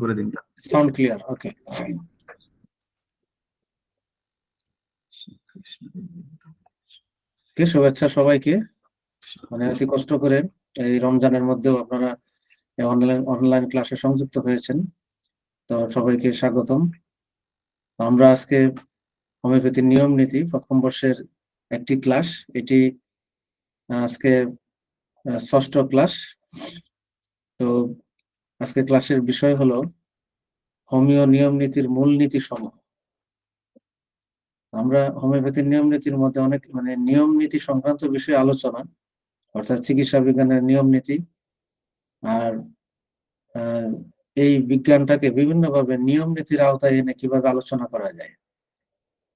করে দিন। Sound clear okay কে শুভেচ্ছা সবাইকে? মানে অতি কষ্ট করে এই রমজানের মধ্যেও আপনারা অনলাইন অনলাইন ক্লাসে সংযুক্ত হয়েছেন। তো সবাইকে স্বাগতম। আমরা আজকে হোমিওপ্যাথির নিয়ম নীতি প্রথম বর্ষের একটি ক্লাস এটি আজকে ষষ্ঠ ক্লাস তো আজকে ক্লাসের বিষয় হলো হোমিও নিয়ম নীতির মূল নীতি সমূহ। আমরা হোমিওপ্যাথির নিয়ম নীতির মধ্যে অনেক মানে নিয়ম নীতি সংক্রান্ত বিষয়ে আলোচনা, অর্থাৎ চিকিৎসা বিজ্ঞানের নিয়ম নীতি আর এই বিজ্ঞানটাকে বিভিন্নভাবে নিয়ম নীতির আওতায় এনে কীভাবে আলোচনা করা যায়।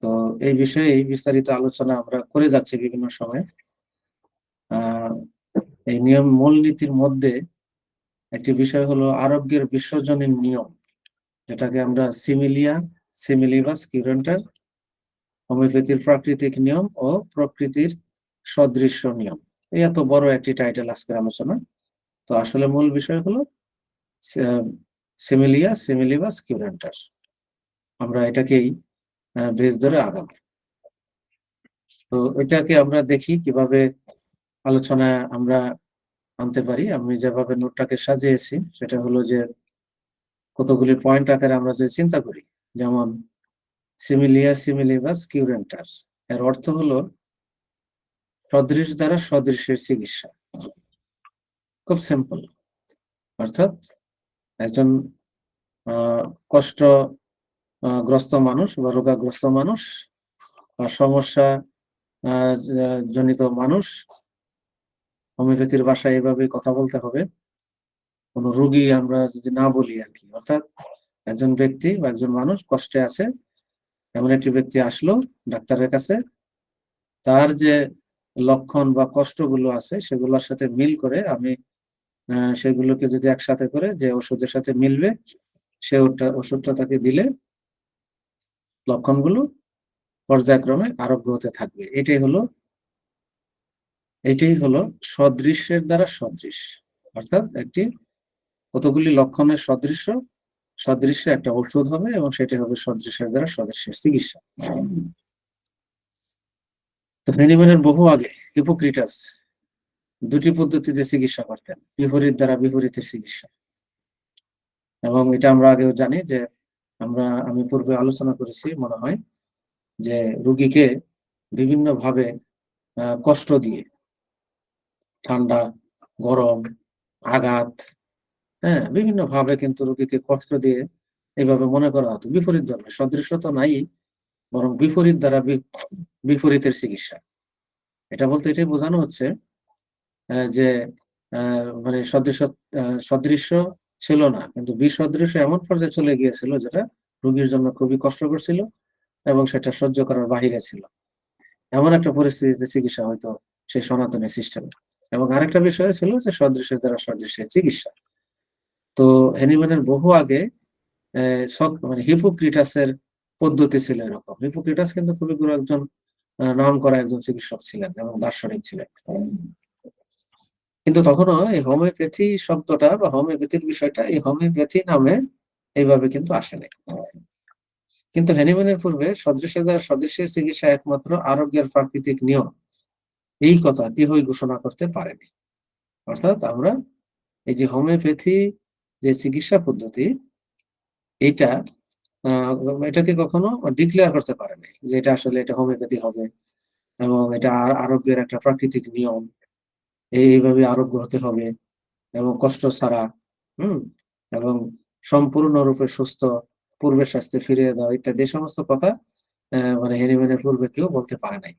তো এই বিষয়ে বিস্তারিত আলোচনা আমরা করে যাচ্ছি বিভিন্ন সময়। আহ, এই নিয়ম মূল নীতির মধ্যে একটি বিষয় হলো আরোগ্যের বিশ্বজনীন নিয়ম, যেটাকে আমরা সিমিলিয়া সিমিলিবাস কিউরেন্টার, হোমিওপ্যাথির প্রাকৃতিক নিয়ম ও প্রকৃতির সদৃশ্য নিয়ম। এই এত বড় একটি টাইটেল আজকের আলোচনা। তো আসলে মূল বিষয় হলো সিমিলিয়া সিমিলিবাস কিউরেন্টার। আমরা এটাকেই বেশ ধরে আগাম তো এটাকে আমরা দেখি কীভাবে আলোচনা আমরা আনতে পারি। আমি যেভাবে নোটটাকে সাজিয়েছি, সেটা হলো যে কতগুলি পয়েন্ট আকারে আমরা যদি চিন্তা করি, যেমন সিমিলিয়া সিমিলিবাস কিউরেন্টার এর অর্থ হলো সদৃশ দ্বারা সদৃশের চিকিৎসা। খুব সিম্পল অর্থাৎ একজন কষ্ট গ্রস্ত মানুষ বা রোগাগ্রস্ত মানুষ বা সমস্যা জনিত মানুষ হোমিওপ্যাথির ভাষায় এভাবে কথা বলতে হবে। কোনো রোগী আমরা যদি না বলি আর কি, অর্থাৎ একজন ব্যক্তি বা একজন মানুষ কষ্টে আছে, এমন একটি ব্যক্তি আসলো ডাক্তারের কাছে, তার যে লক্ষণ বা কষ্টগুলো আছে সেগুলোর সাথে মিল করে আমি সেগুলোকে যদি একসাথে করে যে ওষুধের সাথে মিলবে, সে ওটা, ওষুধটা তাকে দিলে লক্ষণগুলো পর্যায়ক্রমে আরোগ্য হতে থাকবে। এটাই হলো এটাই হলো সদৃশ্যের দ্বারা সদৃশ। অর্থাৎ একটি কতগুলি লক্ষণের সদৃশ্য সদৃশ্য একটা ওষুধ হবে এবং সেটি হবে সদৃশের দ্বারা সদৃশের চিকিৎসা। তো বহু আগে হিপোক্রিটাস দুটি পদ্ধতিতে চিকিৎসা করতেন, বিপরীত দ্বারা বিপরীতের চিকিৎসা। এবং এটা আমরা আগেও জানি যে আমরা, আমি পূর্বে আলোচনা করেছি, মনে হয় যে রুগীকে বিভিন্ন ভাবে কষ্ট দিয়ে ঠান্ডা, গরম, আঘাত হ্যাঁ বিভিন্ন ভাবে কিন্তু রোগীকে কষ্ট দিয়ে এইভাবে মনে করা হতো। বিপরীত ধর্মে সদৃশ্য তো নাই, বরং বিপরীত দ্বারা বিপরীতের চিকিৎসা। এটা বলতে এটাই বোঝানো হচ্ছে যে মানে সদৃশ্য সদৃশ্য ছিল না, কিন্তু বিসদৃশ্য এমন পর্যায়ে চলে গিয়েছিল যেটা রোগীর জন্য খুবই কষ্টকর ছিল এবং সেটা সহ্য করার বাহিরে ছিল। এমন একটা পরিস্থিতিতে চিকিৎসা হয়তো সেই সনাতনী সিস্টেমে এবং আরেকটা বিষয় ছিল যে সদৃশের দ্বারা সদৃশের চিকিৎসা। তো হেনিম্যানের বহু আগে মানে হিপোক্রিটাসের পদ্ধতি ছিল এরকম। হিপোক্রিটাস কিন্তু খুবই গুরু একজন নাম করা একজন চিকিৎসক ছিলেন এবং দার্শনিক ছিলেন। কিন্তু তখনও এই হোমিওপ্যাথি শব্দটা বা হোমিওপ্যাথির বিষয়টা এই হোমিওপ্যাথি নামে এইভাবে কিন্তু আসেনি। কিন্তু হেনিম্যানের পূর্বে সদৃশের দ্বারা সদৃশের চিকিৎসা একমাত্র আরোগ্যের প্রাকৃতিক নিয়ম। এই কথা কেহই ঘোষণা করতে পারেনি। অর্থাৎ আমরা এই যে হোমিওপ্যাথি যে চিকিৎসা পদ্ধতি, এটা এটাকে কখনো ডিক্লেয়ার করতে পারেনি যে এটা আসলে এটা হোমিওপ্যাথি হবে এবং এটা আর- আরোগ্যের একটা প্রাকৃতিক নিয়ম এইভাবে আরোগ্য হতে হবে এবং কষ্ট ছাড়া, হম, এবং সম্পূর্ণরূপে সুস্থ, পূর্বের স্বাস্থ্যে ফিরিয়ে দেওয়া ইত্যাদি সমস্ত কথা মানে হেনিম্যানের পূর্বে কেউ বলতে পারে নাই।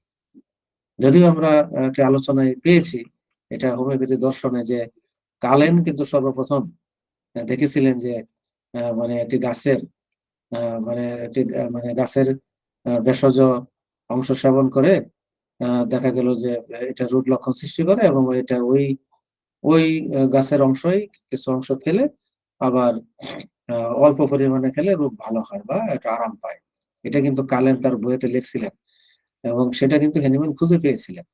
যদিও আমরা একটা আলোচনায় পেয়েছি, এটা হোমিওপ্যাথি দর্শনে যে কালেন কিন্তু সর্বপ্রথম দেখেছিলেন যে মানে একটি গাছের মানে একটি মানে গাছের ভেষজ অংশ সেবন করে দেখা গেল যে এটা রোগ লক্ষণ সৃষ্টি করে এবং এটা ওই ওই গাছের অংশই কিছু অংশ খেলে আবার অল্প পরিমাণে খেলে রোগ ভালো হয় বা একটা আরাম পায়। এটা কিন্তু কালেন তার বইয়েতে লিখছিলেন। এবং সেটা কিন্তু হেনিম্যান খুঁজে পেয়েছিলেন।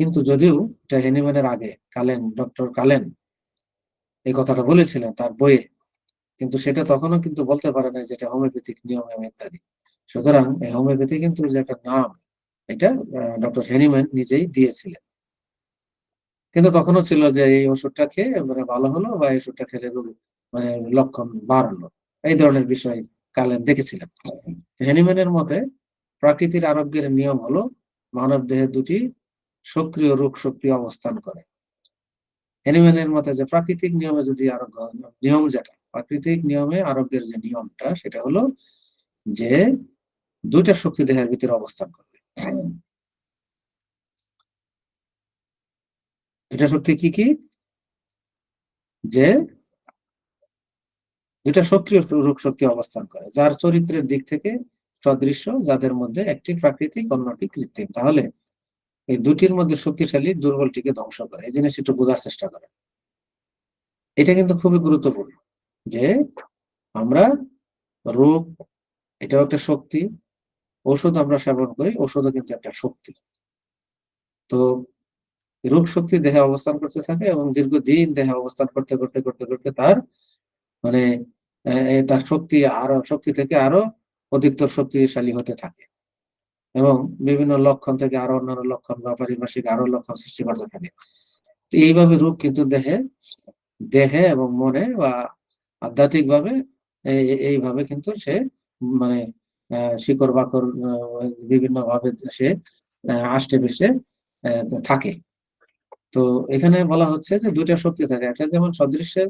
কিন্তু যদিও এটা হেনিম্যানের আগে কালেন ডক্টর কালেন এই কথাটা বলেছিলেন তার বইয়ে, কিন্তু সেটা তখনও কিন্তু বলতে পারে না যেটা হোমিওপ্যাথিক নিয়ম এবং ইত্যাদি। সুতরাং এই হোমিওপ্যাথি কিন্তু যে একটা নাম, এটা ডক্টর হেনিম্যান নিজেই দিয়েছিলেন। কিন্তু তখনও ছিল যে এই ওষুধটা খেয়ে মানে ভালো হলো বা এই ওষুধটা খেলে মানে লক্ষণ বাড়লো। এই ধরনের বিষয় কালে দেখেছিলেন। হেনিম্যানের মতে প্রাকৃতিক আরোগ্যের নিয়ম হলো মানব দেহে দুটি সক্রিয় রোগ শক্তি অবস্থান করে। হেনিম্যানের মতে যে প্রাকৃতিক নিয়মে যদি আরোগ্য নিয়ম যেটা, প্রাকৃতিক নিয়মে আরোগ্যের যে নিয়মটা, সেটা হলো যে দুইটা শক্তি দেহের ভিতরে অবস্থান করবে। এটা শক্তি কি কি? যে দুটা সক্রিয় রোগ শক্তি অবস্থান করে, যার চরিত্রের দিক থেকে সদৃশ্য যাদের মধ্যে একটি প্রাকৃতিক, অন্যটি কৃত্রিম। তাহলে এই দুটির মধ্যে শক্তিশালী দুর্বলটিকে ধ্বংস করে। এই জিনিস একটু বোঝার চেষ্টা করে এটা কিন্তু খুবই গুরুত্বপূর্ণ যে আমরা রোগ, এটাও একটা শক্তি, ওষুধ আমরা সেবন করি, ওষুধও কিন্তু একটা শক্তি। তো রোগ শক্তি দেহে অবস্থান করতে থাকে এবং দীর্ঘদিন দেহে অবস্থান করতে করতে করতে করতে তার মানে তার শক্তি আরও, শক্তি থেকে আরও অধিকতর শক্তিশালী হতে থাকে। এবং বিভিন্ন লক্ষণ থেকে আরও অন্যান্য লক্ষণ বা পারিপার্শ্বিক আরও লক্ষণ সৃষ্টি করতে থাকে। এইভাবে রোগ কিন্তু দেহে দেহে এবং মনে বা আধ্যাত্মিক ভাবে এইভাবে কিন্তু সে মানে শিকড় বাকর বিভিন্ন ভাবে সে আষ্টে পিষ্টে থাকে। তো এখানে বলা হচ্ছে যে দুইটা শক্তি থাকে। একটা যেমন সদৃশ্যের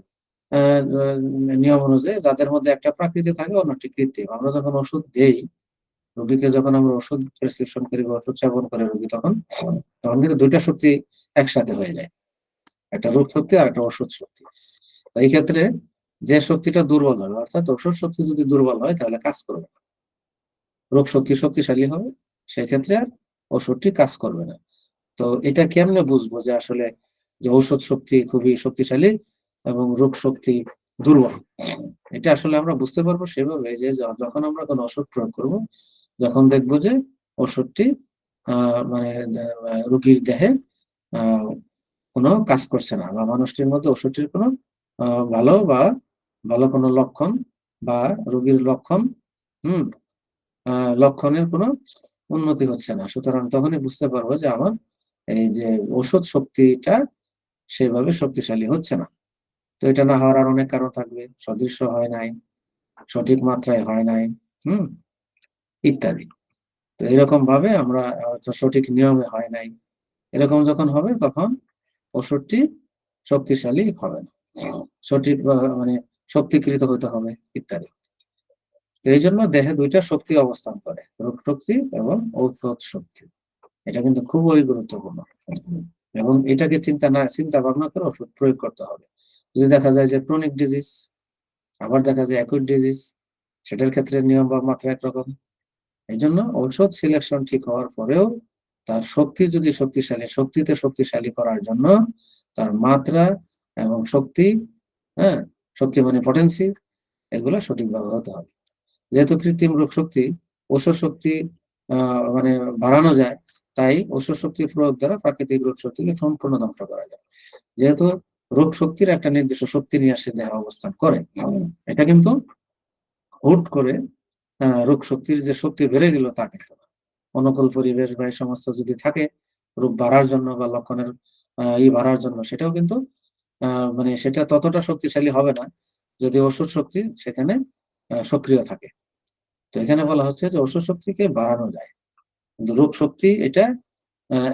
নিয়ম অনুযায়ী যাদের মধ্যে একটা প্রাকৃতি থাকে, অন্যটি কৃত্রিম। আমরা যখন ওষুধ দেই, রোগীকে যখন আমরা ওষুধ প্রেসক্রিপশন করি বা ওষুধ সেবন করে রোগী তখন তখন কিন্তু দুইটা শক্তি একসাথে হয়ে যায়। একটা রোগ শক্তি আর একটা ওষুধ শক্তি। এই ক্ষেত্রে যে শক্তিটা দুর্বল হবে, অর্থাৎ ওষুধ শক্তি যদি দুর্বল হয়, তাহলে কাজ করবে না। রোগ শক্তি শক্তিশালী হবে সেক্ষেত্রে আর ওষুধটি কাজ করবে না। তো এটা কেমনে বুঝব যে আসলে যে ঔষধ শক্তি খুবই শক্তিশালী এবং রোগ শক্তি দুর্বল। এটা আসলে আমরা বুঝতে পারব সেভাবে যে যখন আমরা কোনো ওষুধ প্রয়োগ করব, যখন দেখব যে ওষুধটি মানে রোগীর দেহে কোনো কাজ করছে না বা মানুষটির মধ্যে ওষুধটির কোনো ভালো বা ভালো কোনো লক্ষণ বা রোগীর লক্ষণ, হম লক্ষণের কোনো উন্নতি হচ্ছে না। সুতরাং তখনই বুঝতে পারব যে আমার এই যে ওষুধ শক্তিটা সেভাবে শক্তিশালী হচ্ছে না। তো এটা না হওয়ার আর অনেক কারণ থাকবে। সদৃশ্য হয় নাই, সঠিক মাত্রায় হয় নাই, হুম, ইত্যাদি। তো এরকম ভাবে আমরা সঠিক নিয়মে হয় নাই। এরকম যখন হবে, তখন ওষুধটি শক্তিশালী হবে না। সঠিক মানে শক্তিকৃত হতে হবে, ইত্যাদি। এই জন্য দেহে দুইটা শক্তি অবস্থান করে, রোগ শক্তি এবং ঔষধ শক্তি। এটা কিন্তু খুবই গুরুত্বপূর্ণ। এবং এটাকে চিন্তা না, চিন্তা ভাবনা করে ওষুধ প্রয়োগ করতে হবে। যদি দেখা যায় যে ক্রনিক ডিজিজ আবার দেখা যায় অ্যাকুইট ডিজিজ সেটার ক্ষেত্রে নিয়ম বা মাত্রা একরকম। এই জন্য ঔষধ সিলেকশন ঠিক হওয়ার পরেও তার শক্তি যদি শক্তিশালী, শক্তিতে শক্তিশালী করার জন্য তার মাত্রা এবং শক্তি হ্যাঁ শক্তি মানে পটেন্সি এগুলো সঠিকভাবে হতে হবে। যেহেতু কৃত্রিম রোগ শক্তি ঔষধ শক্তি মানে বাড়ানো যায়, তাই ঔষধ শক্তির প্রয়োগ দ্বারা প্রাকৃতিক রোগ শক্তিকে সম্পূর্ণ ধ্বংস করা যায়। যেহেতু রোগ শক্তির একটা নির্দিষ্ট শক্তি নিয়ে আসে দেহ অবস্থান করে। এটা কিন্তু হুট করে রোগ শক্তির যে শক্তি বেড়ে গেল তা কিন্তু অনুকূল পরিবেশ বা এই সমস্ত যদি থাকে রোগ বাড়ার জন্য বা লক্ষণের ই বাড়ার জন্য সেটাও কিন্তু মানে সেটা ততটা শক্তিশালী হবে না। যদি ওষুধ শক্তি সেখানে সক্রিয় থাকে। তো এখানে বলা হচ্ছে যে ওষুধ শক্তিকে বাড়ানো যায়। কিন্তু রোগ শক্তি এটা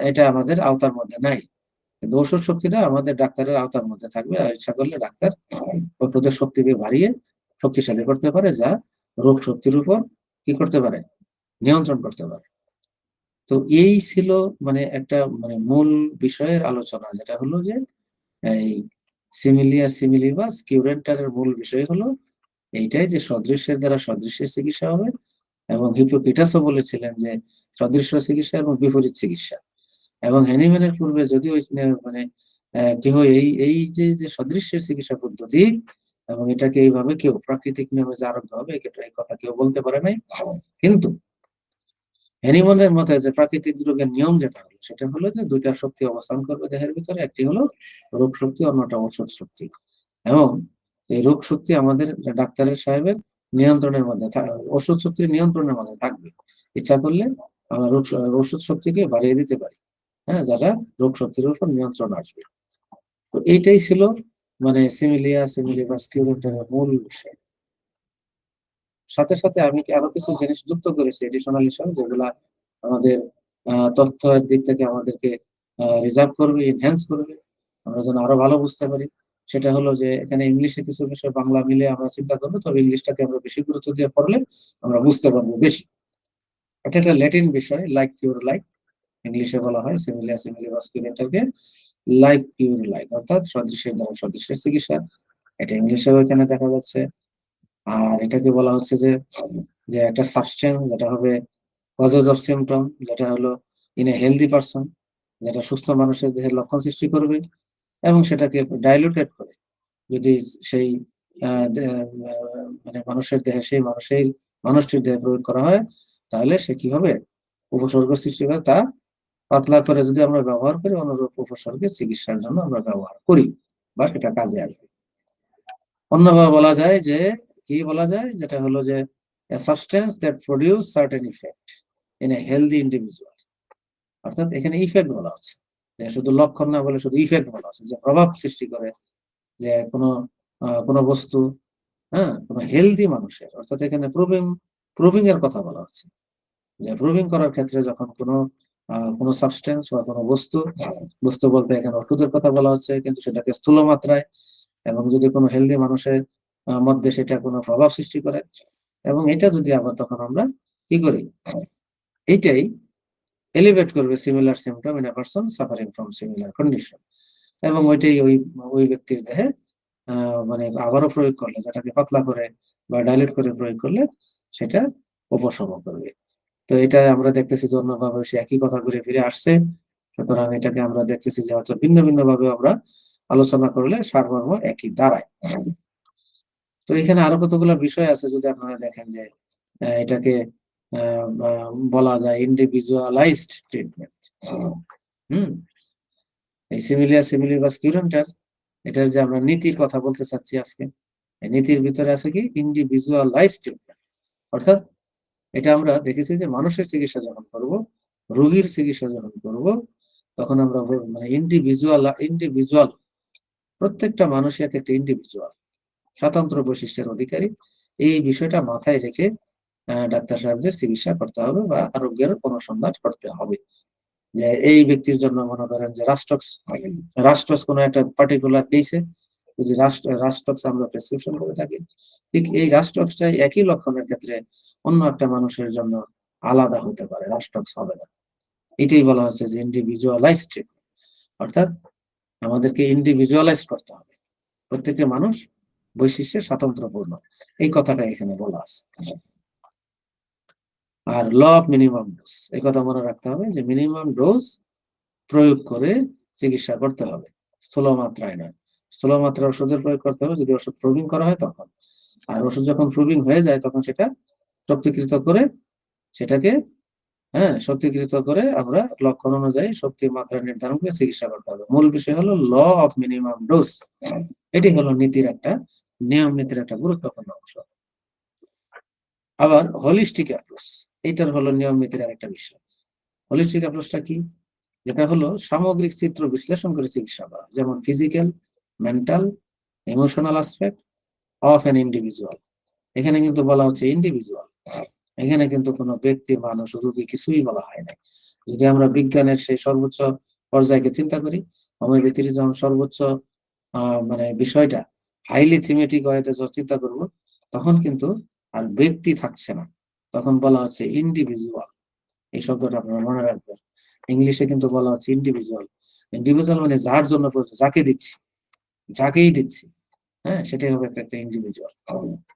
এটা আমাদের আওতার মধ্যে নাই। কিন্তু ওষুধ শক্তিটা আমাদের ডাক্তারের আওতার মধ্যে থাকবে, আর ইচ্ছা করলে ডাক্তার ওষুধের শক্তিকে বাড়িয়ে শক্তিশালী করতে পারে, যা রোগ শক্তির উপর কি করতে পারে? নিয়ন্ত্রণ করতে পারে। তো এই ছিল মানে একটা মানে মূল বিষয়ের আলোচনা, যেটা হলো যে এই সিমিলিয়া সিমিলিবাস কিউরেন্টারের মূল বিষয় হলো এইটাই যে সদৃশ্যের দ্বারা সদৃশ্যের চিকিৎসা হবে এবং হিপোকিটাসও বলেছিলেন যে সদৃশ্য চিকিৎসা এবং বিপরীত চিকিৎসা। এবং হ্যানিম্যানের পূর্বে যদিও মানে কেহ এই এই যে যে সদৃশ্যের চিকিৎসা পদ্ধতি এবং এটাকে এইভাবে কেউ প্রাকৃতিক নিয়মে যে আরোগ্য হবে এই কথা কেউ বলতে পারে নাই। কিন্তু হ্যানিমনের মতে যে প্রাকৃতিক রোগের নিয়ম যেটা হলো, সেটা হলো যে দুইটা শক্তি অবস্থান করবে দেহের ভিতরে, একটি হলো রোগ শক্তি, অন্যটা ঔষধ শক্তি। এবং এই রোগ শক্তি আমাদের ডাক্তারের সাহেবের নিয়ন্ত্রণের মধ্যে ওষুধ শক্তির নিয়ন্ত্রণের মধ্যে থাকবে। ইচ্ছা করলে আমরা রোগ ওষুধ শক্তিকে বাড়িয়ে দিতে পারি। হ্যাঁ যারা রোগ শক্তির উপর নিয়ন্ত্রণ আসবে। তো এইটাই ছিল মানে সিমিলিয়া কিউরেন্টারের মূল বিষয়। সাথে সাথে আমি আরও কিছু জিনিস যুক্ত করেছি এডিশনাল হিসাবে যেগুলা আমাদের তথ্যের দিক থেকে আমাদেরকে রিজার্ভ করবে এনহ্যান্স করবে, আমরা যেন আরও ভালো বুঝতে পারি। সেটা হলো যে, এখানে ইংলিশে কিছু বিষয় বাংলা মিলে আমরা চিন্তা করব, তবে ইংলিশটাকে আমরা বেশি গুরুত্ব দিয়ে পড়লে আমরা বুঝতে পারব বেশি। এটা একটা ল্যাটিন বিষয় লাইক কিউর লাইক ইংলিশে বলা হয় সিমিলিয়া সিমিলি কিউরেটারকে লাইক কিউর লাইক, অর্থাৎ সদৃশের দ্বারা সদৃশের চিকিৎসা। এটা ইংলিশেও এখানে দেখা যাচ্ছে। আর এটাকে বলা হচ্ছে যে যে একটা সাবস্টেন্স যেটা হবে কজেস অফ সিমটম যেটা হলো ইন এ হেলদি পারসন যেটা সুস্থ মানুষের দেহের লক্ষণ সৃষ্টি করবে এবং সেটাকে ডাইলুটেড করে। যদি সেই মানে মানুষের দেহে, সেই মানুষের, মানুষটির দেহে প্রয়োগ করা হয়, তাহলে সে কি হবে? উপসর্গ সৃষ্টি করে তা পাতলা করে যদি আমরা ব্যবহার করি, অনুরূপ উপসর্গের চিকিৎসার জন্য আমরা ব্যবহার করি বা সেটা কাজে আসবে। অন্যভাবে বলা যায় যে, কি বলা যায়? যেটা হলো যে substance that produce certain effect in a healthy individual অর্থাৎ এখানে ইফেক্ট বলা হচ্ছে। যে শুধু লক্ষণ না বলে শুধু ইফেক্ট বলা হচ্ছে। যে প্রভাব সৃষ্টি করে যে কোনো কোনো বস্তু হ্যাঁ কোনো হেলদি মানুষের। অর্থাৎ এখানে প্রুভিং প্রুভিং এর কথা বলা হচ্ছে। যে প্রুভিং করার ক্ষেত্রে যখন কোনো কোনো সাবস্টেন্স বা কোনো বস্তু বস্তু বলতে এখানে ওষুধের কথা বলা হচ্ছে, কিন্তু সেটাকে স্থূল মাত্রায় এবং যদি কোনো হেলদি মানুষের মধ্যে সেটা কোনো প্রভাব সৃষ্টি করে, এবং এটা যদি আবার তখন আমরা কি করি? এইটাই এলিভেট করবে similar symptom in a person suffering from similar condition এবং ওইটাই ওই ওই ব্যক্তির দেহে মানে আবারও প্রয়োগ করলে, যেটাকে পাতলা করে বা ডাইলেট করে প্রয়োগ করলে, সেটা উপশম করবে। তো এটা আমরা দেখতেছি যে অন্যভাবে সে একই কথা ঘুরে ফিরে আসছে। সুতরাং এটাকে আমরা দেখতেছি যে হয়তো ভিন্ন ভিন্ন ভাবে আমরা আলোচনা করলে সারমর্ম একই দাঁড়ায়। তো এখানে আরও কতগুলো বিষয় আছে যদি আপনারা দেখেন যে এটাকে বলা যায় ইন্ডিভিজুয়ালাইজড ট্রিটমেন্ট হুম? এই সিমিলিয়া সিমিলিবাস কিউরেন্টার, এটার যে আমরা নীতির কথা বলতে চাচ্ছি আজকে নীতির ভিতরে আছে কি? ইন্ডিভিজুয়ালাইজ ট্রিটমেন্ট অর্থাৎ এটা আমরা দেখেছি যে মানুষের চিকিৎসা যখন করব, রোগীর চিকিৎসা যখন করব, তখন আমরা মানে ইন্ডিভিজুয়াল ইন্ডিভিজুয়াল প্রত্যেকটা মানুষই এক একটা ইন্ডিভিজুয়াল স্বতন্ত্র বৈশিষ্ট্যের অধিকারী। এই বিষয়টা মাথায় রেখে ডাক্তার সাহেবদের চিকিৎসা করতে হবে বা আরোগ্যের অনুসন্ধান করতে হবে। যে এই ব্যক্তির জন্য মনে করেন যে রাষ্ট্রক্স রাষ্ট্রক্স কোনো একটা পার্টিকুলার দিয়েছে যদি রাষ্ট্রক্স আমরা প্রেসক্রিপশন করে থাকি, ঠিক এই রাষ্ট্রক্সটাই একই লক্ষণের ক্ষেত্রে অন্য একটা মানুষের জন্য আলাদা হতে পারে রাষ্ট্রক্স হবে না। এটাই বলা হচ্ছে যে ইন্ডিভিজুয়ালাইজ ট্রিটমেন্ট অর্থাৎ আমাদেরকে ইন্ডিভিজুয়ালাইজ করতে হবে। প্রত্যেকটা মানুষ বৈশিষ্ট্যে স্বাতন্ত্রপূর্ণ এই কথাটা এখানে বলা আছে। আর ল অফ মিনিমাম ডোজ, এই কথা মনে রাখতে হবে যে মিনিমাম ডোজ প্রয়োগ করে চিকিৎসা করতে হবে। স্থূল মাত্রায় নয়। স্থূল মাত্রা ওষুধের প্রয়োগ করতে হবে। যদি ওষুধ প্রুভিং করা হয় তখন। আর ওষুধ যখন প্রুভিং হয়ে যায় তখন সেটা শক্তিকৃত করে সেটাকে হ্যাঁ শক্তিকৃত করে আমরা লক্ষণ অনুযায়ী শক্তির মাত্রা নির্ধারণ করে চিকিৎসা করতে হবে। মূল বিষয় হলো ল অফ মিনিমাম ডোজ। এটি হলো নীতির একটা, নিয়ম নীতির একটা গুরুত্বপূর্ণ অংশ। আবার হলিস্টিক অ্যাপ্রোচ এটার হলো নিয়ম নীতির আরেকটা বিষয়। হলিস্টিক অ্যাপ্রোচটা কি? যেটা হলো সামগ্রিক চিত্র বিশ্লেষণ করে চিকিৎসা করা। যেমন physical mental emotional aspect of an individual এখানে কিন্তু বলা হচ্ছে ইন্ডিভিজুয়াল এখানে কিন্তু কোনো ব্যক্তি, মানুষ, রোগী কিছুই বলা হয় না যদি আমরা বিজ্ঞানের সেই সর্বোচ্চ পর্যায়কে চিন্তা করি হোমিওপ্যাথির যখন সর্বোচ্চ মানে বিষয়টা হাইলি থিমেটিক ওয়েতে চিন্তা করব, তখন কিন্তু আর ব্যক্তি থাকছে না। তখন বলা হচ্ছে ইন্ডিভিজুয়াল এই শব্দটা আপনারা মনে রাখবেন। ইংলিশে কিন্তু বলা হচ্ছে ইন্ডিভিজুয়াল ইন্ডিভিজুয়াল মানে যার জন্য যাকে দিচ্ছি। যাকেই দিচ্ছি হ্যাঁ সেটাই হবে একটা ইন্ডিভিজুয়াল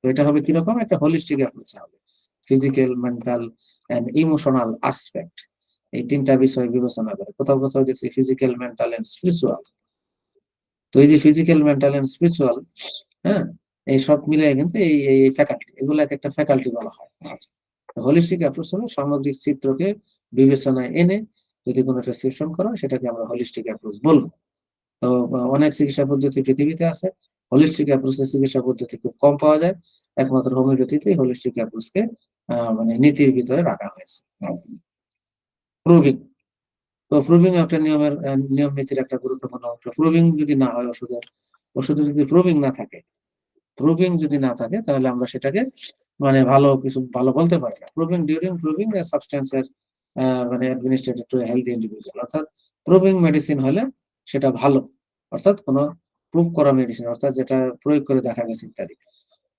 তো এটা হবে কীরকম? একটা হোলিস্টিক অ্যাপ্রোচ হবে physical mental and emotional aspect এই তিনটা বিষয় বিবেচনা করে। কোথাও কোথাও দেখছি ফিজিক্যাল মেন্টাল অ্যান্ড স্পিরিচুয়াল তো এই যে ফিজিক্যাল মেন্টাল অ্যান্ড স্পিরিচুয়াল হ্যাঁ এই সব মিলে কিন্তু এই এই ফ্যাকাল্টি এগুলো একটা ফ্যাকাল্টি বলা হয়। হোলিস্টিক অ্যাপ্রোচ হলো সামগ্রিক চিত্রকে বিবেচনায় এনে যদি কোনো প্রেসক্রিপশন করা সেটাকে আমরা হোলিস্টিক অ্যাপ্রোচ বলব। তো অনেক চিকিৎসা পদ্ধতি পৃথিবীতে আছে। হোলিস্টিক অ্যাপ্রোচের চিকিৎসা পদ্ধতি খুব কম পাওয়া যায়। একমাত্র হোমিওপ্যাথিতে হোলিস্টিক অ্যাপ্রোচকে মানে নীতির ভিতরে রাখা হয়েছে। প্রুভিং তো প্রুভিং একটা নিয়মের নিয়ম নীতির একটা গুরুত্বপূর্ণ অংশ। প্রুভিং যদি না হয় ওষুধের ওষুধে যদি প্রুভিং না থাকে প্রুভিং যদি না থাকে, তাহলে আমরা সেটাকে মানে ভালো কিছু, ভালো বলতে পারি না। প্রুভিং ডিউরিং প্রুভিং সাবস্টেন্সের মানে অ্যাডমিনিস্ট্রেটেড টু হেলথ ইন্ডিভিজুয়াল অর্থাৎ প্রুভিং মেডিসিন হলে সেটা ভালো। অর্থাৎ কোনো প্রুভ করা মেডিসিন অর্থাৎ যেটা প্রয়োগ করে দেখা গেছে ইত্যাদি।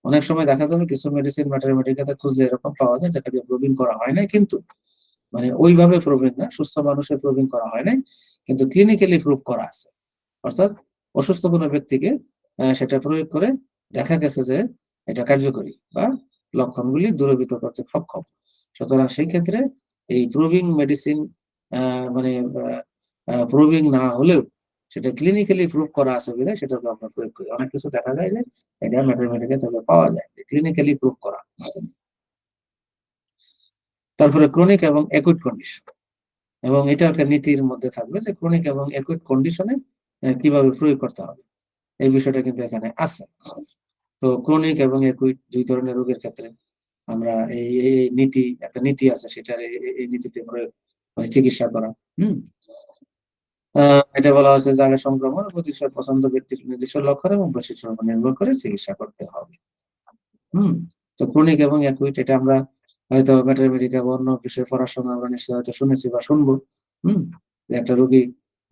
অনেক সময় দেখা যাবে কিছু মেডিসিন ম্যাটারমেটিকাতে খুঁজলে এরকম পাওয়া যায় যেটা দিয়ে প্রুভিং করা হয় না কিন্তু মানে ওইভাবে প্রুভিং না, সুস্থ মানুষের প্রুভিং করা হয় নাই, কিন্তু ক্লিনিক্যালি প্রুভ করা আছে। অর্থাৎ অসুস্থ কোনো ব্যক্তিকে সেটা প্রয়োগ করে দেখা গেছে যে এটা কার্যকরী বা লক্ষণগুলি দূরীভূত করতে সক্ষম। সুতরাং সেই ক্ষেত্রে এই প্রুভিং মেডিসিন মানে প্রুভিং না হলেও সেটা ক্লিনিক্যালি প্রুভ করা আছে বলে সেটা আমরা প্রয়োগ করি। অনেক কিছু দেখা যায় যে এটা ম্যাথামেটিক্যাল তবে পাওয়া যায়। ক্লিনিক্যালি প্রুভ করা। তারপরে ক্রনিক এবং একুইট কন্ডিশন এবং এটা একটা নীতির মধ্যে থাকবে যে ক্রনিক এবং একুইট কন্ডিশনে কীভাবে প্রয়োগ করতে হবে। এই বিষয়টা কিন্তু এখানে আছে। তো ক্রনিক এবং একুইট দুই ধরনের রোগের ক্ষেত্রে আমরা এই নীতি, একটা নীতি আছে সেটার এই- নীতিতে প্রয়োগ মানে চিকিৎসা করা। হম? এটা বলা হচ্ছে জায়গা সংক্রমণ প্রতিশত পছন্দ ব্যক্তির নির্দিষ্ট লক্ষণ এবং বৈশিষ্ট্যের উপর নির্ভর করে চিকিৎসা করতে হবে। হম? তো ক্রনিক এবং অ্যাকুইট এটা আমরা হয়তো ম্যাটারমেডিকা বা অন্য বিষয়ে পড়ার সময় আমরা নিশ্চয়ই হয়তো শুনেছি বা শুনব। হম? একটা রোগী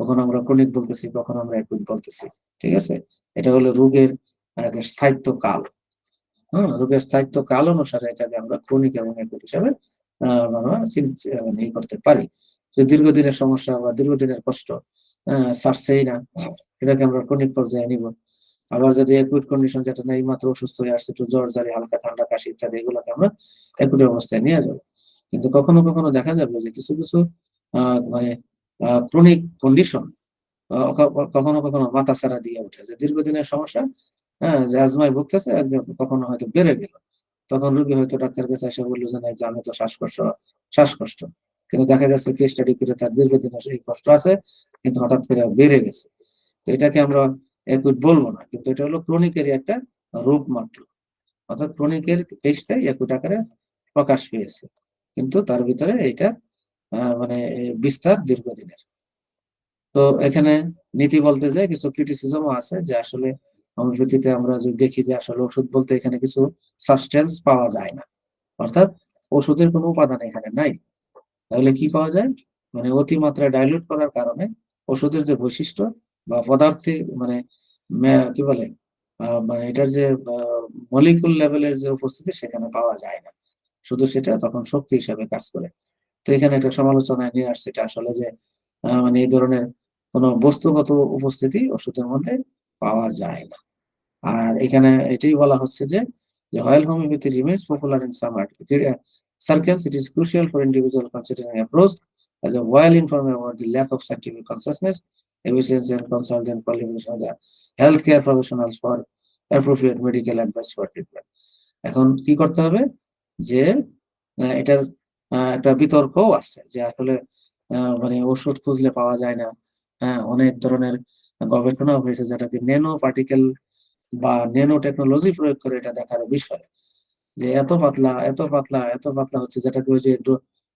কখন আমরা ক্রনিক বলতেছি কখন আমরা অ্যাকুইট বলতেছি ঠিক আছে? এটা হলো রোগের আহ, একটা স্থায়িত্ব কাল হ্যাঁ রোগের স্থায়িত্ব কাল অনুসারে এটাকে আমরা ক্রনিক এবং অ্যাকুইট হিসাবে আহ, মানে করতে পারি। যে দীর্ঘদিনের সমস্যা বা দীর্ঘদিনের কষ্ট আহ, সারছেই না এটাকে আমরা ক্রনিক পর্যায়ে নিব। আবার যদি অ্যাকুইট কন্ডিশন যেটা না মাত্র অসুস্থ হয়ে আসছে একটু জ্বর জারি হালকা ঠান্ডা কাশি ইত্যাদি এগুলোকে আমরা অ্যাকুইট অবস্থায় নিয়ে যাব। কিন্তু কখনো কখনো দেখা যাবে যে কিছু কিছু মানে ক্রনিক কন্ডিশন কখনো কখনো মাথা ছাড়া দিয়ে ওঠে। যে দীর্ঘদিনের সমস্যা হ্যাঁ অ্যাজমায় ভুগতেছে কখনো হয়তো বেড়ে গেল। তখন রোগী হয়তো ডাক্তার কাছে এসে বলল যে না আমি তো শ্বাসকষ্ট শ্বাসকষ্ট। কিন্তু দেখা যাচ্ছে কেস স্টাডি করে তার দীর্ঘদিনের এই কষ্ট আছে, কিন্তু হঠাৎ করে বেড়ে গেছে। তো এটাকে আমরা একুইট বলব না, কিন্তু এটা হলো ক্রনিকেরই একটা রূপ মাত্র। অর্থাৎ ক্রনিকের কেসটাই একুইট আকারে প্রকাশ পেয়েছে, কিন্তু তার ভিতরে এটা মানে বিস্তার দীর্ঘদিনের। তো এখানে নীতি বলতে যে কিছু ক্রিটিসিজমও আছে যে আসলে হোমিওপ্যাথিতে আমরা যদি দেখি যে আসলে ওষুধ বলতে এখানে কিছু সাবস্টেন্স পাওয়া যায় না। অর্থাৎ ওষুধের কোনো উপাদান এখানে নাই। তাহলে কি পাওয়া যায়? মানে অতিমাত্রায় ডাইলুট করার কারণে ওষুধের যে বৈশিষ্ট্য বা পদার্থে মানে কি বলে মানে এটার যে মলিকুল লেভেলের যে উপস্থিতি সেখানে পাওয়া যায় না। শুধু সেটা তখন শক্তি হিসাবে কাজ করে। তো এখানে একটা সমালোচনায় নিয়ে আসছে এটা আসলে যে মানে এই ধরনের কোনো বস্তুগত উপস্থিতি ওষুধের মধ্যে পাওয়া যায় না। আর এখানে এটাই বলা হচ্ছে যে যে popular in some art- uh, circles, it is crucial for individual considering approach as a well informed about the lack of scientific consciousness, efficiency and consult and qualification of the healthcare professionals for appropriate medical advice for treatment. এখন কি করতে হবে যে এটার একটা বিতর্কও আছে যে আসলে মানে ওষুধ খুঁজলে পাওয়া যায় না হ্যাঁ অনেক ধরনের গবেষণা হয়েছে যেটাকে ন্যানো পার্টিকেল বা ন্যানো টেকনোলজি প্রয়োগ করে এটা দেখার বিষয় যে এত পাতলা এত পাতলা এত পাতলা হচ্ছে যেটাকে ওই যে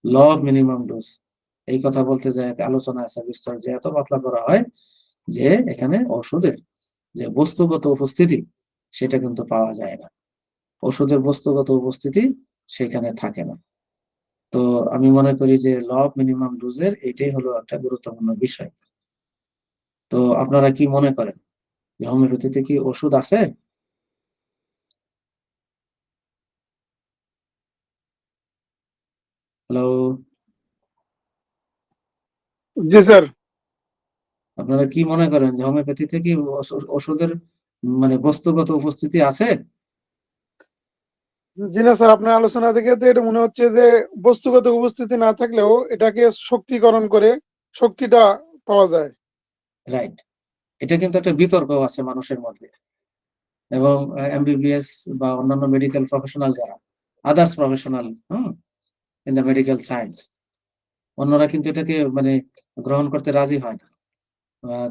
ল মিনিমাম ডোজ এই কথা বলতে যায় আলোচনা আছে বিস্তর যে এত পাতলা করা হয় যে এখানে ওষুধের যে বস্তুগত উপস্থিতি সেটা কিন্তু পাওয়া যায় না। ওষুধের বস্তুগত উপস্থিতি সেখানে থাকে না। তো আমি মনে করি যে ল মিনিমাম ডোজের এটাই হলো একটা গুরুত্বপূর্ণ বিষয়। তো আপনারা কি মনে করেন? হোমিওপ্যাথিতে কি ওষুধ আছে? হ্যালো জি স্যার। আপনারা কি মনে করেন যে হোমিওপ্যাথিতে কি ওষুধের মানে বস্তুগত উপস্থিতি আছে? জি না স্যার আপনার আলোচনা থেকে তো এটা মনে হচ্ছে যে বস্তুগত উপস্থিতি না থাকলেও এটাকে শক্তিকরণ করে শক্তিটা পাওয়া যায়। রাইট এটা কিন্তু একটা বিতর্ক আছে মানুষের মধ্যে। এবং এমবিবিএস বা অন্যান্য মেডিকেল প্রফেশনাল যারা others professional hmm? In the medical science অন্যরা কিন্তু এটাকে মানে গ্রহণ করতে রাজি হয় না।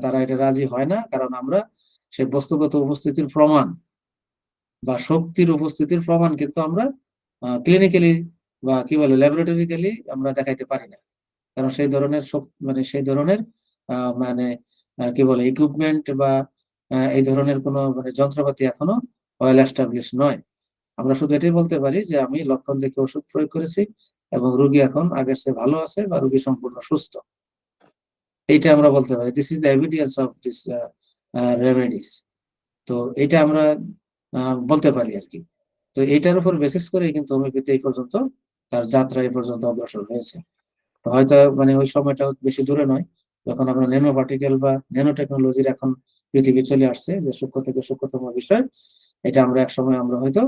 তারা এটা রাজি হয় না, কারণ আমরা সে বস্তুগত উপস্থিতির প্রমাণ বা শক্তির উপস্থিতির প্রমাণ কিন্তু আমরা ক্লিনিক্যালি বা কি বলে ল্যাবরেটরিক্যালি আমরা দেখাইতে পারি না। কারণ সেই ধরনের মানে সেই ধরনের মানে কি বলে ইকুইপমেন্ট বা এই ধরনের কোনো মানে যন্ত্রপাতি এখনও ওয়েল এস্টাবলিশ নয়। আমরা শুধু এটাই বলতে পারি যে আমি লক্ষণ দেখে ওষুধ প্রয়োগ করেছি এবং রোগী এখন আগের চেয়ে ভালো আছে বা রোগী সম্পূর্ণ সুস্থ। এইটা আমরা বলতে পারি this is the evidence of this remedies তো এটা আমরা বলতে পারি আর কি তো এটার উপর বেসিস করে কিন্তু হোমিওপ্যাথি এই পর্যন্ত, তার যাত্রা এই পর্যন্ত অগ্রসর হয়েছে। হয়তো মানে ওই সময়টা বেশি দূরে নয়, যখন আমরা ন্যানো পার্টিকেল বা ন্যানো টেকনোলজির এখন পৃথিবী চলে আসছে, যে সূক্ষ্ম থেকে সূক্ষ্মতম বিষয়, এটা আমরা এক সময় আমরা হয়তো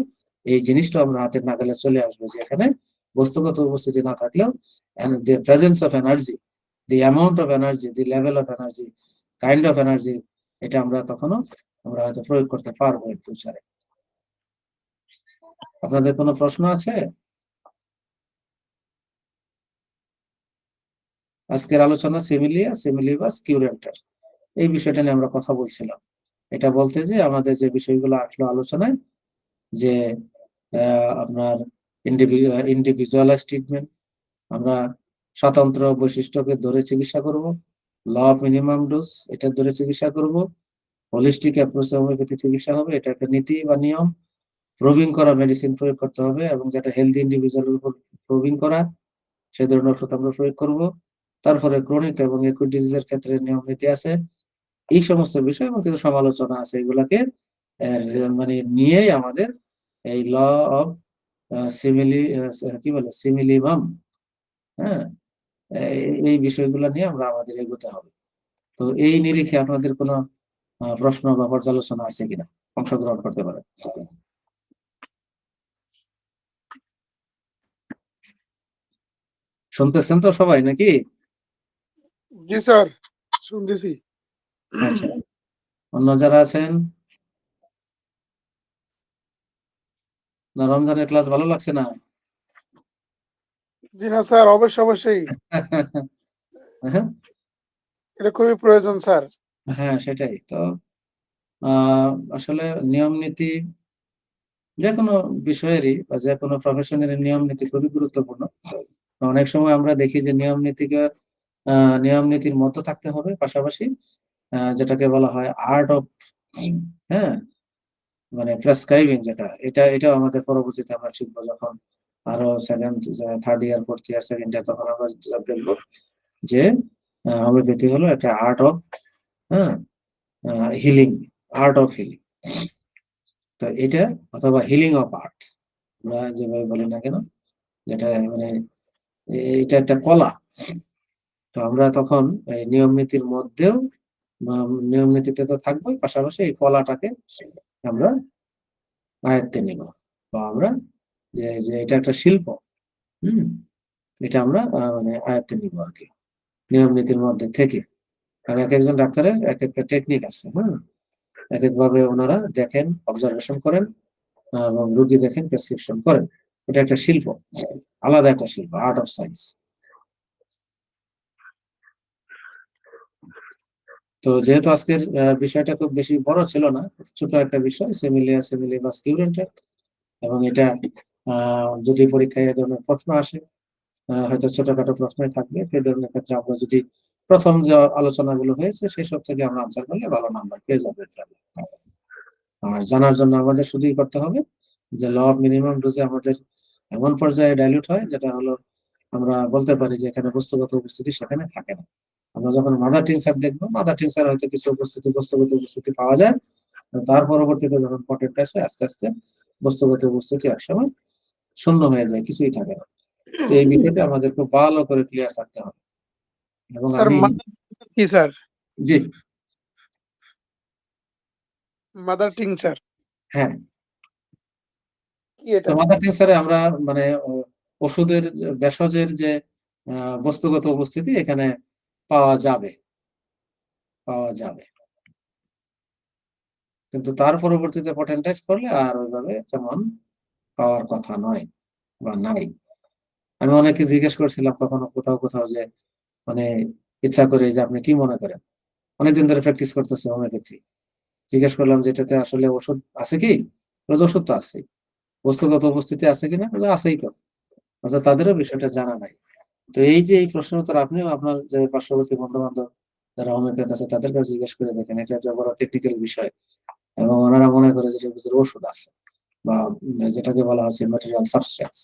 এই জিনিসটা আমরা হাতের নাগালে চলে আসব যে এখানে বস্তুগত উপস্থিতি না থাকলেও the presence of energy, the amount of energy, the level of energy, kind of energy, এটা আমরা তখনও আমরা হয়তো প্রয়োগ করতে পারব এর ফিউচারে আপনাদের কোনো প্রশ্ন আছে? আজকের আলোচনা সিমিলিয়া, সিমিলিবাস, কিউরেন্টার। এই বিষয়টা নিয়ে আমরা কথা বলছিলাম। এটা বলতে যে আমাদের যে বিষয়গুলো আসলো আলোচনায়, যে আপনার ইন্ডিভিজুয়ালাইজ ট্রিটমেন্ট আমরা স্বতন্ত্র বৈশিষ্ট্যকে ধরে চিকিৎসা করব, ল অফ মিনিমাম ডোজ, এটা ধরে চিকিৎসা করব হোলিস্টিক অ্যাপ্রোচে হোমিওপ্যাথি চিকিৎসা হবে, এটা একটা নীতি বা নিয়ম প্রুভিং করা মেডিসিন প্রয়োগ করতে হবে এবং যেটা হেলদি ইন্ডিভিজুয়ালের উপর প্রুভিং করা, সে ধরনের ওষুধ আমরা প্রয়োগ করব। তারপরে ক্রনিক এবং একুইট ডিজিজের ক্ষেত্রে নিয়ম নীতি আছে। এই সমস্ত বিষয় এবং কিছু সমালোচনা আছে এগুলাকে মানে নিয়েই আমাদের এই ল অফ সিমিলি কি বলে সিমিলিমাম হ্যাঁ? এই- বিষয়গুলো নিয়ে আমরা আমাদের এগোতে হবে। তো এই নিরিখে আপনাদের কোনো প্রশ্ন বা পর্যালোচনা আছে কিনা? অংশগ্রহণ করতে পারেন। শুনতেছেন তো সবাই নাকি? জি স্যার শুনতেছি। আচ্ছা। অন্য যারা আছেন? না রমজানের ক্লাস ভালো লাগছে না? জি না স্যার অবশ্যই অবশ্যই। হ্যাঁ। এটা খুবই প্রয়োজন স্যার। হ্যাঁ সেটাই তো। আসলে নিয়ম নীতি যে কোনো বিষয়েরই বা যে কোনো প্রফেশনের নিয়ম নীতি খুবই গুরুত্বপূর্ণ। অনেক সময় আমরা দেখি যে নিয়ম নীতিকে নিয়ম নীতির মধ্যে থাকতে হবে পাশাপাশি যেটাকে বলা হয় আর্ট অফ হ্যাঁ মানে প্রেসক্রাইবিং যেটা, এটা, এটাও আমাদের পরবর্তীতে আমরা শিখব যখন আরও second third year fourth year second year তখন আমরা দেখব যে হোমিওপ্যাথি হলো একটা আর্ট অফ হ্যাঁ হিলিং আর্ট অফ হিলিং তো এটা অথবা হিলিং অফ আর্ট আমরা যেভাবে বলি না কেন, যেটা মানে এটা একটা কলা। তো আমরা তখন এই নিয়ম নীতির মধ্যেও, নিয়ম নীতিতে তো থাকবোই, পাশাপাশি এই কলাটাকে আমরা আয়ত্তে নিব বা আমরা যে যে এটা একটা শিল্প, হুম? এটা আমরা মানে আয়ত্তে নিব আর কি, নিয়ম নীতির মধ্যে থেকে। কারণ এক একজন ডাক্তারের এক একটা টেকনিক আছে হ্যাঁ এক একভাবে ওনারা দেখেন অবজারভেশন করেন এবং রুগী দেখেন প্রেসক্রিপশন করেন। এটা একটা শিল্প, আলাদা একটা শিল্প আর্ট অফ সায়েন্স তো যেহেতু আজকের বিষয়টা খুব বেশি বড় ছিল না, ছোট একটা বিষয় সেমিলিয়া সেমিলিবাস কিউরেন্টার এবং এটা যদি পরীক্ষায় এ ধরনের প্রশ্ন আসে হয়তো ছোটখাটো প্রশ্নই থাকবে। সেই ধরনের ক্ষেত্রে আমরা যদি প্রথম যে আলোচনাগুলো হয়েছে সেসব থেকে আমরা আনসার করলে ভালো নাম্বার পেয়ে যাব আর জানার জন্য আমাদের শুধুই করতে হবে যে ল অফ মিনিমাম ডোজে আমাদের এমন পর্যায়ে ডাইলিউট হয়, যেটা হলো আমরা বলতে পারি যে এখানে বস্তুগত উপস্থিতি সেখানে থাকে না। আমরা যখন মাদার টিনসার দেখব মাদার টিনসার হয়তো কিছু উপস্থিতি বস্তুগত উপস্থিতি পাওয়া যায়। তার পরবর্তীতে যখন পটেন্ট আসে আস্তে আস্তে বস্তুগত উপস্থিতি একসময় শূন্য হয়ে যায় কিছুই থাকে না। এই বিষয়টা আমাদের খুব ভালো করে ক্লিয়ার থাকতে হবে। এবং কি স্যার জি। মাদার টিং স্যার হ্যাঁ। কি এটা? মাদার আমরা মানে ওষুধের যে- ভেষজের যে বস্তুগত উপস্থিতি এখানে পাওয়া যাবে। পাওয়া যাবে। কিন্তু তার পরবর্তীতে পটেন্টাইজ করলে আর ওইভাবে তেমন পাওয়ার কথা নয় বা নাই। আমি অনেকে জিজ্ঞেস করছিলাম কখনো কোথাও কোথাও যে মানে ইচ্ছা করে যে আপনি কি মনে করেন? অনেকদিন ধরে প্র্যাকটিস করতেছে হোমিওপ্যাথি জিজ্ঞেস করলাম যে এটাতে আসলে ওষুধ আছে কি? ওষুধ তো আছে বস্তুগত উপস্থিতি আছে কিনা? আছেই তো। অর্থাৎ তাদেরও বিষয়টা জানা নাই। তো এই যে এই প্রশ্নের উত্তর আপনিও আপনার যে পার্শ্ববর্তী বন্ধু বান্ধব যারা হোমিওপ্যাথ আছে, তাদের কাছে জিজ্ঞেস করে দেখেন, এটা একটা বড় টেকনিক্যাল বিষয় এবং ওনারা মনে করে যে ভিতরে ওষুধ আছে বা যেটাকে বলা হচ্ছে ম্যাটেরিয়াল সাবস্টেন্স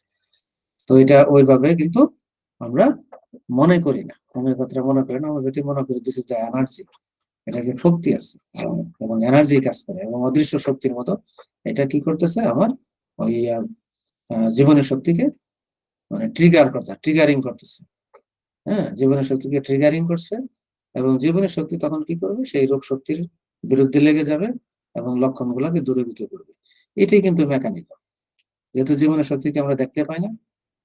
তো এটা ওইভাবে কিন্তু আমরা মনে করি না হোমিওপ্যাথরা মনে করি না হোমিওপ্যাথি মনে করি দিস ইজ দ্য এনার্জি এটাকে শক্তি আছে এবং এনার্জি কাজ করে এবং অদৃশ্য শক্তির মতো এটা কি করতেছে আমার ওই জীবনের শক্তিকে মানে ট্রিগার করতে ট্রিগারিং করতেছে। হ্যাঁ জীবনের শক্তিকে ট্রিগারিং করছে এবং জীবনের শক্তি তখন কি করবে? সেই রোগ শক্তির বিরুদ্ধে লেগে যাবে এবং লক্ষণগুলোকে দূরীভূত করবে। এটাই কিন্তু মেকানিক্যাল যেহেতু জীবনের শক্তিকে আমরা দেখতে পাই না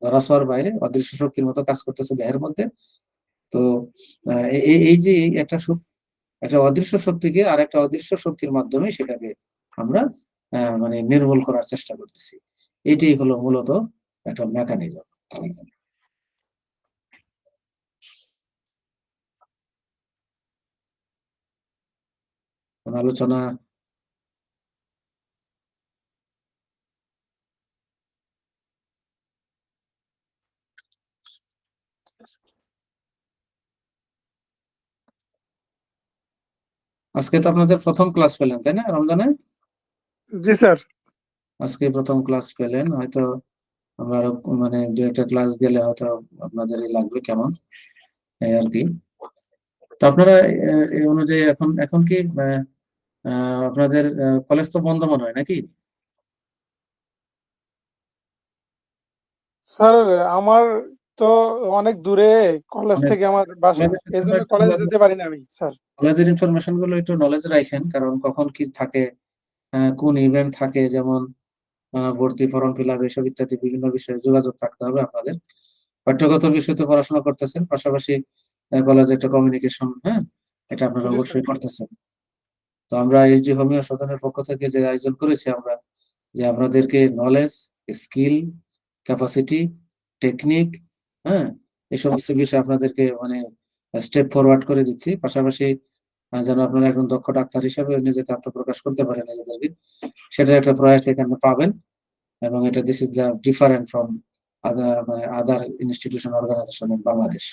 ধরা ছোঁয়ার বাইরে, অদৃশ্য শক্তির মতো কাজ করতেছে দেহের মধ্যে, তো এই যে একটা একটা অদৃশ্য শক্তিকে আর একটা অদৃশ্য শক্তির মাধ্যমে সেটাকে আমরা মানে নির্মূল করার চেষ্টা করতেছি। এটাই হলো মূলত একটা মেকানিজম কোন আলোচনা আজকে তো আপনাদের প্রথম ক্লাস পেলেন তাই না রমজানে? জি স্যার। আজকে প্রথম ক্লাস পেলেন হয়তো আমরা আরও মানে দু একটা ক্লাস গেলে হয়তো আপনাদের লাগবে কেমন? এই আর কি। তো আপনারা এই অনুযায়ী এখন এখন কি আপনাদের কলেজ তো বন্ধ মনে হয় নাকি? স্যার আমার তো অনেক দূরে কলেজ মানে থেকে আমার বাসা। কলেজ যেতে পারি না আমি স্যার। কলেজের ইনফরমেশনগুলো একটু নলেজ রাখেন কারণ কখন কি থাকে কোন ইভেন্ট থাকে যেমন ভর্তি ফর্ম ফিল আপ এসব ইত্যাদি বিভিন্ন বিষয়ে যোগাযোগ থাকতে হবে আপনাদের। পাঠ্যগত বিষয়তে পড়াশোনা করতেছেন পাশাপাশি কলেজে একটা কমিউনিকেশন হ্যাঁ এটা আপনারা অবশ্যই। করতেছেন। তো আমরা এই যে হোমিও সদনের পক্ষ থেকে যে আয়োজন করেছি আমরা যে আপনাদেরকে নলেজ স্কিল ক্যাপাসিটি টেকনিক হ্যাঁ এই সমস্ত বিষয় আপনাদেরকে মানে স্টেপ ফরওয়ার্ড করে দিচ্ছি। পাশাপাশি যেন আপনারা একজন দক্ষ ডাক্তার হিসেবে নিজেকে আত্মপ্রকাশ করতে পারেন নিজেদেরকে সেটার একটা প্রয়াস এখানে পাবেন। এবং এটা this is the different from other মানে other institution organization in Bangladesh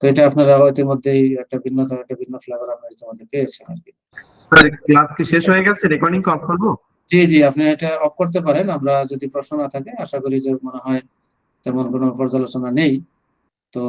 তো এটা আপনারা ইতিমধ্যেই একটা ভিন্নতা একটা ভিন্ন ফ্লেভার আপনারা ইতিমধ্যে পেয়েছেন আর কি। স্যার ক্লাস কি শেষ হয়ে গেছে? রেকর্ডিং অফ করব? জি জি আপনি এটা অফ করতে পারেন। আমরা যদি প্রশ্ন না থাকে আশা করি যে মনে হয় তেমন কোনো পর্যালোচনা নেই। তো